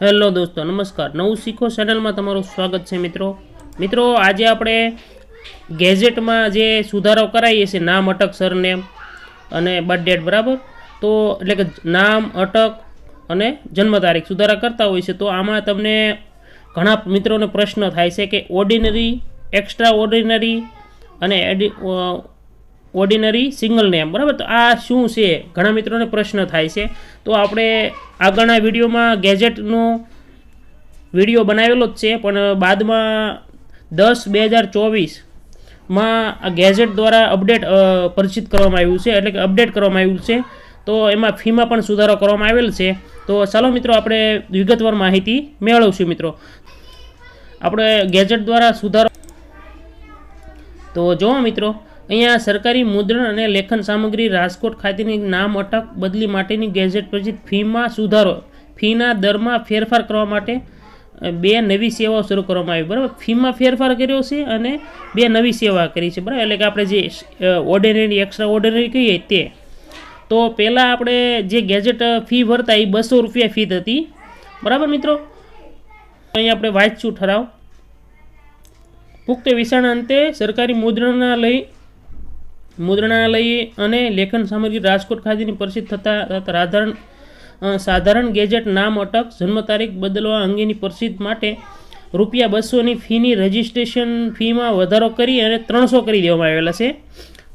Hello દોસ્તો, નમસ્કાર. નવું શીખો ચેનલમાં તમારું સ્વાગત છે મિત્રો. મિત્રો, આજે આપણે ગેજેટમાં જે સુધારો કરાવીએ છીએ, નામ અટક સરનેમ અને બર્થ ડેટ બરાબર, તો એટલે કે નામ અટક અને જન્મ તારીખ સુધારા કરતા હોય છે, તો આમાં તમને ઘણા મિત્રોને પ્રશ્ન થાય છે કે ઓર્ડિનરી એક્સ્ટ્રા ઓર્ડિનરી અને ઓર્ડિનરી સિંગલ નેમ બરાબર? તો આ શું છે? ઘણા મિત્રોને પ્રશ્ન થાય છે. તો આપણે આગળના વિડીયોમાં ગેજેટનો વીડિયો બનાવેલો જ છે, પણ બાદમાં દસ બે હજાર ચોવીસમાં આ ગેજેટ દ્વારા અપડેટ પરિચિત કરવામાં આવ્યું છે, એટલે કે અપડેટ કરવામાં આવ્યું છે. તો એમાં ફીમાં પણ સુધારો કરવામાં આવેલ છે. તો ચાલો મિત્રો, આપણે વિગતવાર માહિતી મેળવશું મિત્રો. આપણે ગેજેટ દ્વારા સુધારો તો જુઓ મિત્રો અહીંયા સરકારી મુદ્રણ અને લેખન સામગ્રી રાજકોટ ખાતેની નામ અટક બદલી માટેની ગેજેટ પછી ફીમાં સુધારો. ફીના દરમાં ફેરફાર કરવા માટે બે નવી સેવાઓ શરૂ કરવામાં આવી. બરાબર? ફીમાં ફેરફાર કર્યો છે અને બે નવી સેવા કરી છે. બરાબર? એટલે કે આપણે જે ઓર્ડિનરી એક્સ્ટ્રા ઓર્ડિનરી કહીએ તે. તો પહેલાં આપણે જે ગેજેટ ફી ભરતા એ બસો રૂપિયા ફી હતી. બરાબર મિત્રો? અહીં આપણે વાંચશું ઠરાવ. પુખ્ત વિષાણ અંતે સરકારી મુદ્રણાલય મુદ્રણાલય અને લેખન સામગ્રી રાજકોટ ખાતેની પ્રસિદ્ધ થતા સાધારણ સાધારણ ગેજેટ નામ અટક જન્મ તારીખ બદલવા અંગેની પ્રસિદ્ધ માટે રૂપિયા બસોની ફીની રજિસ્ટ્રેશન ફીમાં વધારો કરી અને ત્રણસો કરી દેવામાં આવેલા છે.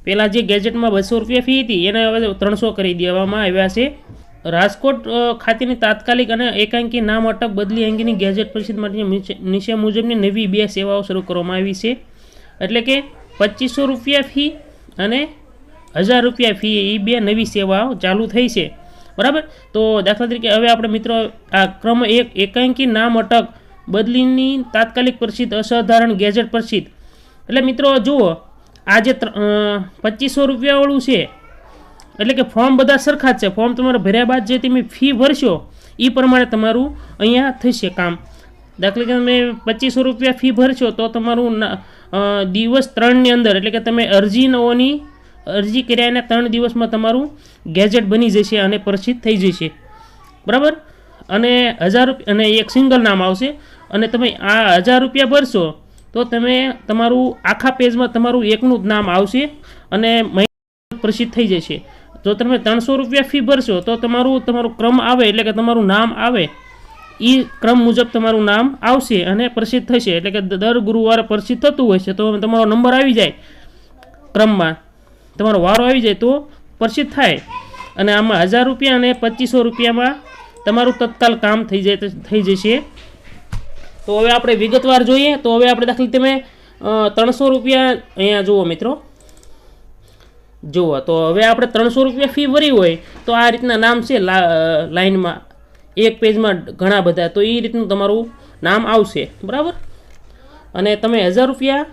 પહેલાં જે ગેજેટમાં બસો રૂપિયા ફી હતી, એને હવે ત્રણસો કરી દેવામાં આવ્યા છે. રાજકોટ ખાતેની તાત્કાલિક અને એકાંકી નામ અટક બદલી અંગેની ગેજેટ પરિષદ માટે નીચે મુજબની નવી બે સેવાઓ શરૂ કરવામાં આવી છે. એટલે કે પચીસો રૂપિયા ફી અને હજાર રૂપિયા ફી એ બે નવી સેવાઓ ચાલુ થઈ છે. બરાબર? તો દાખલા તરીકે હવે આપણે મિત્રો આ ક્રમ એક, એકાંકી નામ અટક, બદલીની તાત્કાલિક પ્રસિદ્ધ, અસાધારણ ગેજેટ પ્રસિદ્ધ. એટલે મિત્રો જુઓ આ જે પચીસો રૂપિયાવાળું છે. એટલે કે ફોર્મ બધા સરખા જ છે. ફોર્મ તમારે ભર્યા બાદ જે તમે ફી ભરશો એ પ્રમાણે તમારું અહીંયા થશે કામ. દાખલા તમે પચીસો રૂપિયા ફી ભરશો તો તમારું દિવસ ત્રણની અંદર, એટલે કે તમે અરજીઓની અરજી કર્યાના ત્રણ દિવસમાં તમારું ગેજેટ બની જશે અને પ્રસિદ્ધ થઈ જશે. બરાબર? અને હજાર રૂપિયા અને એક સિંગલ નામ આવશે. અને તમે આ હજાર રૂપિયા ભરશો તો તમે, તમારું આખા પેજમાં તમારું એકનું જ નામ આવશે અને મહિના પ્રસિદ્ધ થઈ જશે. જો તમે ત્રણસો રૂપિયા ફી ભરશો તો તમારું તમારું ક્રમ આવે એટલે કે તમારું નામ આવે. એ ક્રમ મુજબ તમારું નામ આવશે અને પ્રસિદ્ધ થશે. એટલે કે દર ગુરુવારે પ્રસિદ્ધ થતું હોય છે. તો તમારો નંબર આવી જાય ક્રમમાં. તમારો વારો આવી જાય તો પ્રસિદ્ધ થાય. અને આમાં હજાર રૂપિયા અને પચીસો રૂપિયામાં તમારું તત્કાલ કામ થઈ જાય, થઈ જશે. તો હવે આપણે વિગતવાર જોઈએ. તો હવે આપણે દાખલી તમે ત્રણસો રૂપિયા અહીંયા જુઓ મિત્રો. જુઓ. તો હવે આપણે ત્રણસો રૂપિયા ફી ભરી હોય તો આ રીતના નામ છે લાઈનમાં. એક પેજમાં ઘણા બધા, તો એ રીતનું તમારું નામ આવશે, બરાબર? અને તમે હજાર રૂપિયા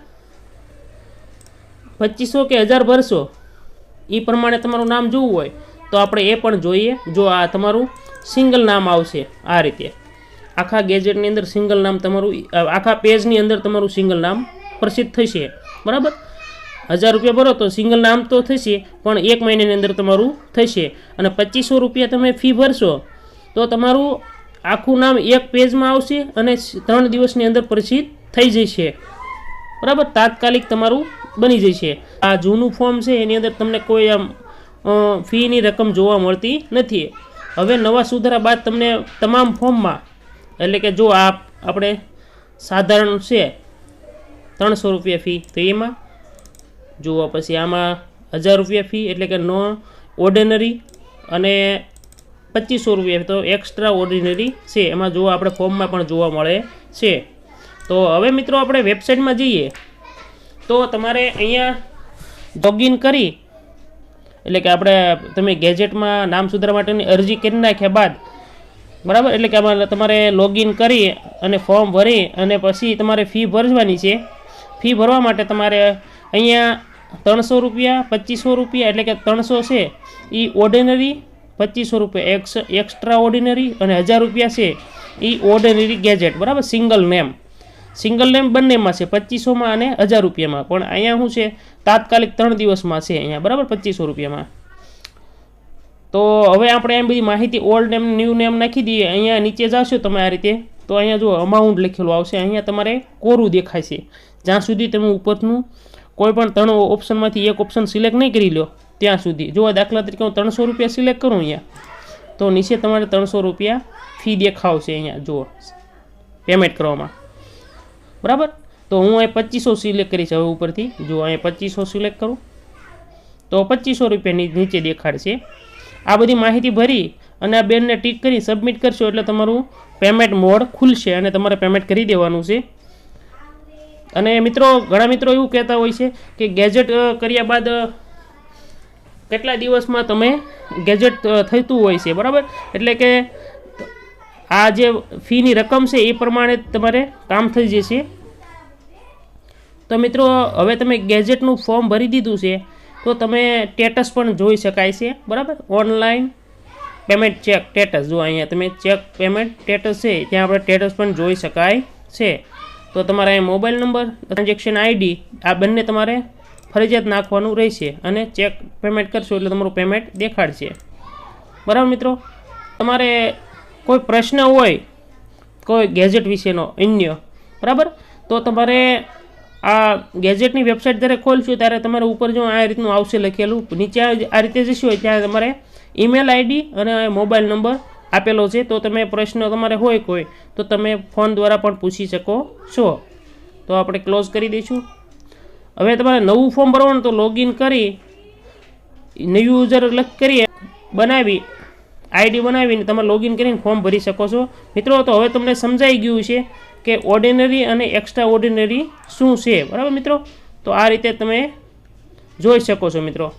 પચીસો કે હજાર ભરશો એ પ્રમાણે તમારું નામ જોવું હોય, તો આપણે એ પણ જોઈએ, જો આ તમારું સિંગલ નામ આવશે આ રીતે. આખા ગેજેટની અંદર સિંગલ નામ તમારું, આખા પેજની અંદર તમારું સિંગલ નામ પ્રસિદ્ધ થશે, બરાબર? હજાર રૂપિયા ભરો તો સિંગલ નામ તો થશે, પણ એક મહિનાની અંદર તમારું થશે. અને પચીસો રૂપિયા તમે ફી ભરશો તો તમારું આખું નામ એક પેજમાં આવશે અને ત્રણ દિવસની અંદર પરિચિત થઈ જશે. બરાબર? તાત્કાલિક તમારું બની જશે. આ જૂનું ફોર્મ છે, એની અંદર તમને કોઈ આમ ફીની રકમ જોવા મળતી નથી. હવે નવા સુધારા બાદ તમને તમામ ફોર્મમાં, એટલે કે જો આ આપણે સાધારણ છે, ત્રણસો રૂપિયા ફી, તો એમાં જુઓ પછી આમાં હજાર રૂપિયા ફી, એટલે કે નો ઓર્ડિનરી અને પચીસો રૂપિયા તો એક્સ્ટ્રા ઓર્ડિનરી છે. એમાં જોવા આપણે ફોર્મમાં પણ જોવા મળે છે. તો હવે મિત્રો આપણે વેબસાઇટમાં જઈએ. તો તમારે અહીંયા લોગિન કરી, એટલે કે આપણે તમે ગેજેટમાં નામ સુધારવા માટેની અરજી કરી નાખ્યા બાદ, બરાબર? એટલે કે આમાં તમારે લોગિન કરી અને ફોર્મ ભરી અને પછી તમારે ફી ભરવાની છે. ફી ભરવા માટે તમારે અહીંયા ત્રણસો રૂપિયા, પચીસો રૂપિયા, એટલે કે ત્રણસો છે. એ ઓર્ડિનરી પચીસો રૂપિયા. એક્સ એક્સ્ટ્રા ઓર્ડિનરી અને હજાર રૂપિયા છે. એ ઓર્ડિનરી ગેજેટ બરાબર? સિંગલ નેમ સિંગલ નેમ બંનેમાં છે, પચીસોમાં અને હજાર રૂપિયામાં. પણ અહીંયા શું છે? તાત્કાલિક ત્રણ દિવસમાં છે અહીંયા, બરાબર? પચીસો રૂપિયામાં. તો હવે આપણે એમ બધી માહિતી ઓલ્ડ નેમ ન્યૂ નેમ નાખી દઈએ. અહીંયા નીચે જશો તમે આ રીતે. તો અહીંયા જો અમાઉન્ટ લખેલું આવશે. અહીંયા તમારે કોરું દેખાય છે. જ્યાં સુધી તમે ઉપરનું કોઈ પણ ત્રણ ઓપ્શનમાંથી એક ઓપ્શન સિલેક્ટ નહીં કરી લો. ત્યાં સુધી. જો દાખલા તરીકે હું ત્રણસો રૂપિયા સિલેક્ટ કરું અહીંયા, તો નીચે તમારે ત્રણસો રૂપિયા ફી દેખાવશે અહીંયા. જુઓ પેમેન્ટ કરવામાં. બરાબર? તો હું અહીં પચીસો સિલેક્ટ કરીશ હવે ઉપરથી. જો અહીં પચીસો સિલેક્ટ કરું, તો પચીસો રૂપિયાની નીચે દેખાડશે. આ બધી માહિતી ભરી અને આ બેનને ટીક કરી સબમિટ કરશો એટલે તમારું પેમેન્ટ મોડ ખુલશે અને તમારે પેમેન્ટ કરી દેવાનું છે. અને મિત્રો, ઘણા મિત્રો એવું કહેતા હોય છે કે ગેજેટ કર્યા બાદ કેટલા દિવસમાં તમે ગેજેટ થતું હોય છે, બરાબર? એટલે કે આ જે ફીની રકમ છે, એ પ્રમાણે તમારે કામ થઈ જશે. તો મિત્રો, હવે તમે ગેજેટનું ફોર્મ ભરી દીધું છે, તો તમે સ્ટેટસ પણ જોઈ શકાય છે, બરાબર? ઓનલાઈન પેમેન્ટ ચેક સ્ટેટસ જો અહીંયા તમે ચેક પેમેન્ટ સ્ટેટસ છે, ત્યાં આપણે સ્ટેટસ પણ જોઈ શકાય છે. તો તમારા અહીંયા મોબાઈલ નંબર ટ્રાન્ઝેક્શન આઈડી આ બંને તમારે ફરજિયાત નાખવાનું રહેશે અને ચેક પેમેન્ટ કરશો એટલે તમારું પેમેન્ટ દેખાડશે. બરાબર મિત્રો? તમારે કોઈ પ્રશ્ન હોય, કોઈ ગેજેટ વિશેનો, અન્ય, બરાબર? તો તમારે આ ગેજેટની વેબસાઇટ જ્યારે ખોલશો ત્યારે તમારે ઉપર જો આ રીતનું આવશે લખેલું, નીચે આ રીતે જશો ત્યાં તમારે ઈમેલ આઈડી અને મોબાઈલ નંબર આપેલો છે. તો તમે પ્રશ્ન તમારે હોય કોઈ, તો તમે ફોન દ્વારા પણ પૂછી શકો છો. તો આપણે ક્લોઝ કરી દઈશું. હવે તમારે નવું ફોર્મ ભરવાનું તો લોગિન કરી ન્યૂ યુઝર લખ કરી બનાવી આઈડી બનાવીને તમે લોગિન કરીને ફોર્મ ભરી શકો છો. મિત્રો, તો હવે તમને સમજાઈ ગયું છે કે ઓર્ડિનરી અને એક્સ્ટ્રા ઓર્ડિનરી શું છે. બરાબર મિત્રો? તો આ રીતે તમે જોઈ શકો છો મિત્રો.